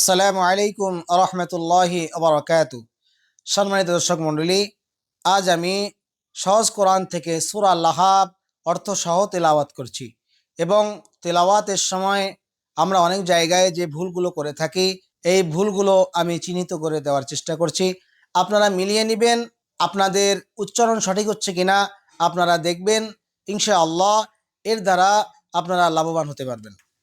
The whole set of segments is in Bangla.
আসসালামু আলাইকুম রহমতুল্লাহি আবরকাত। সম্মানিত দর্শক মণ্ডলী, আজ আমি সহজ কোরআন থেকে সুরা লাহাব অর্থ সহ তেলাওয়াত করছি এবং তেলাওয়াতের সময় আমরা অনেক জায়গায় যে ভুলগুলো করে থাকি, এই ভুলগুলো আমি চিহ্নিত করে দেওয়ার চেষ্টা করছি। আপনারা মিলিয়ে নেবেন, আপনাদের উচ্চারণ সঠিক হচ্ছে কিনা আপনারা দেখবেন, ইনশাআল্লাহ এর দ্বারা আপনারা লাভবান হতে পারবেন।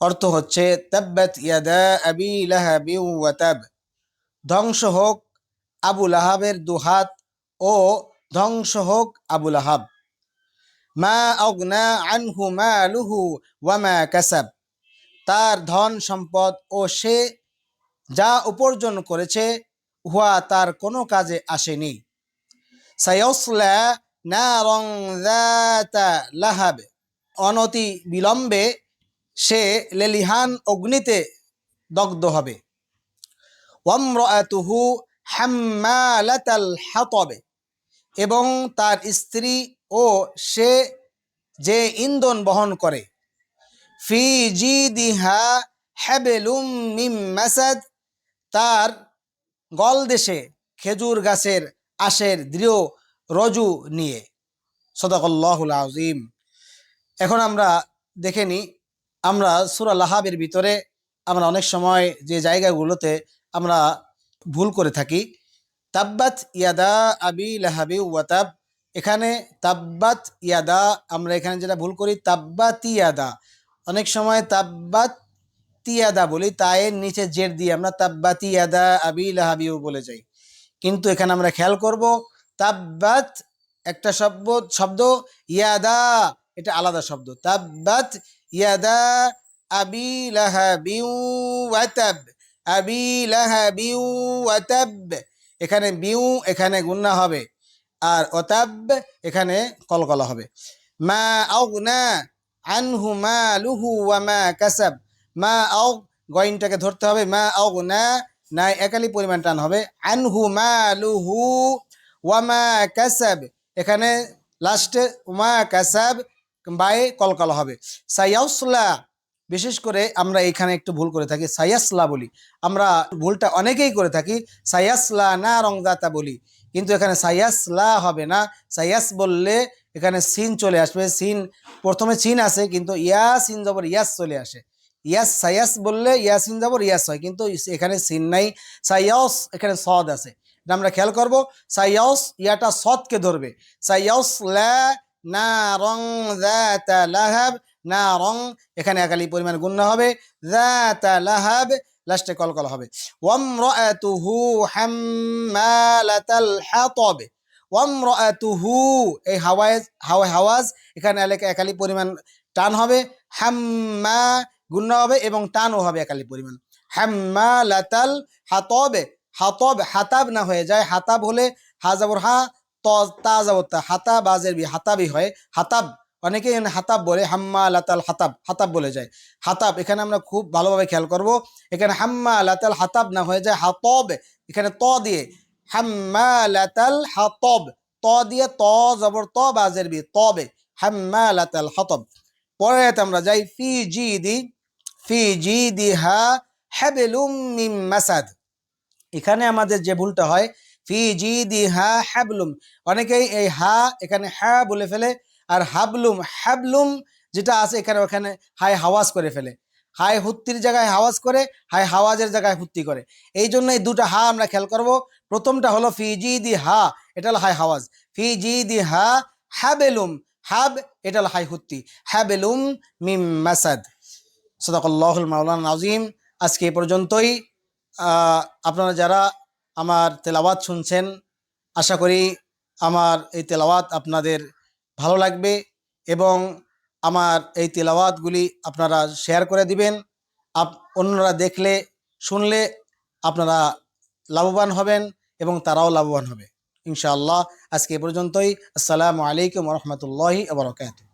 অর্থ হচ্ছে, তাব্বাত ইয়াদা আবি লাহাবি ধ্বংস হোক আবু লাহাবের দুহাত ও ধ্বংস হোক আবু লাহাব। মা অগ্না আনহু মালুহু ওয়ামা কাসাব। তার ধন সম্পদ ও সে যা উপার্জন করেছে উহা তার কোনো কাজে আসেনি। সায়সলা নারং যাতা লাহাব। অনতি বিলম্বে সে লেলিহান অগ্নিতে দগ্ধ হবে। ওমরাতুহু হাম্মালাতাল হাতবে, এবং তার স্ত্রী ও সে যে ইন্ধন বহন করে, ফি জিদিহা হ্যাবেলুম মিম মাসাদ, তার গলদেশে খেজুর গাছের আশের দৃঢ় রজু নিয়ে। সদাকল্লাহুল আজিম এখন আমরা দেখে নিই আমরা সুরা লাহাবের ভিতরে আমরা অনেক সময় যে জায়গাগুলোতে আমরা ভুল করে থাকি। তাব্বাত ইয়াদা আবি লাহাবি ওয়াতাব এখানে তাব্বাত ইয়াদা, আমরা এখানে যেটা ভুল করি, তাব্বাত ইয়াদা। অনেক সময় তাব্বাত তিয়াদা বলি, তায়ের নিচে জের দিয়ে আমরা তাব্বাতি ইয়াদা আবি লাহাবিও বলে যাই। কিন্তু এখানে আমরা খেয়াল করব, তাব্বাত একটা শব্দ শব্দ ইয়াদা, এটা আলাদা শব্দ। তাব্বাত ইয়াদা আবি লাহাবিউ ওয়াতাব, আবি লাহাবিউ ওয়াতাব। এখানে বিউ, এখানে গুন্না হবে, আর ওতাব, এখানে কলকলা হবে। মা আউগনা আনহু মালুহু ওয়া মা কাসাব। মা আউ গয়নটাকে ধরতে হবে, মা আউগনা না একালি পরিমাণ টান হবে। আনহু মালুহু ওয়া মা কাসাব। এখানে লাস্টে মা কাসাব বায়ে কলকলা হবে। সাইয়াউসলা, বিশেষ করে আমরা এখানে একটু ভুল করে থাকি, সাইয়াসলা বলি। আমরা ভুলটা অনেকেই করে থাকি, সাইয়াসলা না রংদাতা বলি। কিন্তু এখানে সাইয়াসলা হবে না। সাইয়াস বললে এখানে সিন চলে আসবে। সিন, প্রথমে সিন আসে, কিন্তু ইয়া সিন জবর ইয়াস চলে আসে। ইয়াস, সাইয়াস বললে ইয়াসিন জবর ইয়াস হয়, কিন্তু এখানে সিন নাই। সাইয়াস এখানে সদ আছে। এটা আমরা খেয়াল করব সাইয়াস ইয়াটা সদকে ধরবে। সাইয়াস লা না রং লাহাব, না রং এখানে একালি পরিমাণ গুণ্য হবে। লাহাব, লাস্টে কলকল হবে। ওয়ামরাতুহু হাম্মালাতাল হাতাব। ওয়ামরাতুহু, এই হাওয়াজ হাওয়া হাওয়াজ, এখানে একালি পরিমাণ টান হবে। হাম্মা গুণ্য হবে এবং টানও হবে একালি পরিমাণ। হাম্মালাতাল হাতবে, হাতব, হাতাব না হয়ে যায়। হাতাব হলে হাজাবর হা ত তা যাবত তা হাতাব আজের বি হাতাবই হয়, হাতাব। অনেকেই এখানে হাতাব বলে হাম্মা লাতাল হাতাব হাতাব বলে যায়। হাতাব, এখানে আমরা খুব ভালোভাবে খেয়াল করব। এখানে হাম্মা লাতাল হাতাব না হয়ে যায়, হাতব। এখানে ত দিয়ে হাম্মা লাতাল হাতব। ত দিয়ে ত জবর, ত বাজের বি তবে। হাম্মা লাতাল হাতব পরে আমরা যাই, ফি জি দি, ফি জি দি হা হ্যাবেলুম মিম মাসাদ। এখানে আমাদের যে ভুলটা হয় ফি জি দি হা হ্যাবলুম অনেকেই এই হা এখানে হ্যাঁ বলে ফেলে, আর হাবলুম হ্যাবলুম যেটা আছে এখানে ওখানে হাই হাওয়াজ করে ফেলে। হায় হুত্তির জায়গায় হাওয়াজ করে, হায় হাওয়াজের জায়গায় হুত্তি করে। এই জন্য এই দুটো হা আমরা খেয়াল করব। প্রথমটা হলো ফি জি দি হা এটা হলো high হাওয়াজ। Fee G the Ha হ্যাবেলুম have এটা হলো হাই হুত্তি। হ্যাবেলুম মিম মাসাদ। সদাকল্লাহুল মাওলানা নাজিম, আজকে এ পর্যন্তই। আপনারা যারা আমার তেলাওয়াত শুনছেন। আশা করি আমার এই তেলাওয়াত আপনাদের ভালো লাগবে এবং আমার এই তেলাওয়াতগুলি আপনারা শেয়ার করে দিবেন। আপ, অন্যরা দেখলে, শুনলে আপনারা লাভবান হবেন এবং তারাও লাভবান হবে। ইনশাআল্লাহ, আজকে এ পর্যন্তই। আসসালামু আলাইকুম রহমতুল্লাহি আবরকাত